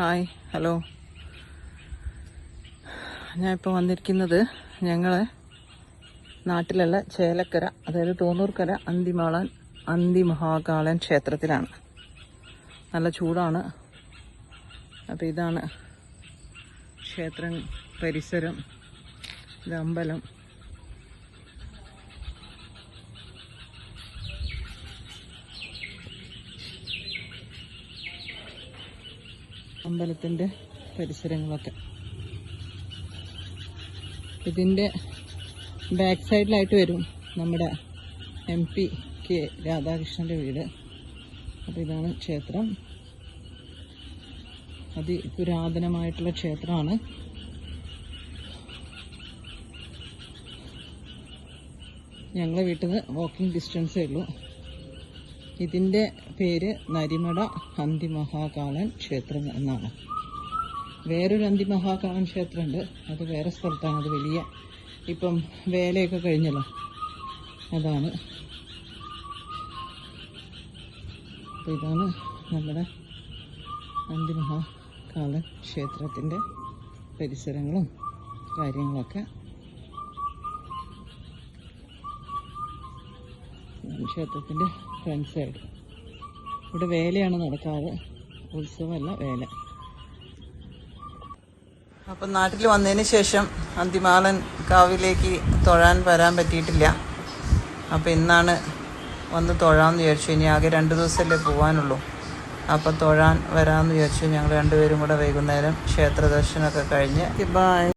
Hi hello. ഞാൻ ഇപ്പോൾ വന്നിരിക്കുന്നത് ഞങ്ങളെ നാട്ടിലുള്ള ചേലക്കര അതായത് തോന്നൂർക്കര അന്തിമാളൻ അന്തിമഹാകാളൻ ക്ഷേത്രത്തിലാണ്. നല്ല ചൂടാണ്. അപ്പോൾ ഇതാണ് ക്ഷേത്രം പരിസരം ഇത് അമ്പലം. അമ്പലത്തിന്റെ പരിസരങ്ങളൊക്കെ. ഇതിന്റെ ബാക്ക് സൈഡിലായിട്ട് വരും നമ്മുടെ എം പി കെ രാധാകൃഷ്ണന്റെ വീട്. അപ്പോൾ ഇതാണ് ക്ഷേത്രം. അതിപുരാതനമായിട്ടുള്ള ക്ഷേത്രമാണ്. ഞങ്ങളുടെ വീട്ടിൽ നിന്ന് വാക്കിംഗ് ഡിസ്റ്റൻസേ ഉള്ളൂ. ഇതിന്റെ പേര് നരിമട അന്തിമഹാകാളൻ ക്ഷേത്രം എന്നാണ്. വേറൊരു അന്തിമഹാകാളൻ ക്ഷേത്രമുണ്ട്. അത് വേറെ സ്ഥലത്താണ്. അത് വലിയ ഇപ്പം വേലയൊക്കെ കഴിഞ്ഞല്ലോ. അതാണ്. അപ്പോൾ ഇതാണ് നമ്മുടെ അന്തിമഹാകാളൻ ക്ഷേത്രത്തിന്റെ പരിസരങ്ങളും കാര്യങ്ങളൊക്കെ. ക്ഷേത്രത്തിന്റെ ഫ്രണ്ട് സൈഡ് ഇവിടെ വേലയാണ് നടക്കാറ്. ഉത്സവമല്ല വേല. അപ്പം നാട്ടിൽ വന്നതിന് ശേഷം അന്തിമാലൻ കാവിലേക്ക് തൊഴാൻ വരാൻ പറ്റിയിട്ടില്ല. അപ്പം ഇന്നാണ് വന്ന് തൊഴാമെന്ന് വിചാരിച്ചു. ഇനി ആകെ രണ്ട് ദിവസമല്ലേ പോകാനുള്ളൂ അപ്പം തൊഴാൻ വരാമെന്ന് വിചാരിച്ചു. ഞങ്ങൾ രണ്ടുപേരും കൂടെ വൈകുന്നേരം ക്ഷേത്ര ദർശനമൊക്കെ കഴിഞ്ഞ് ബൈ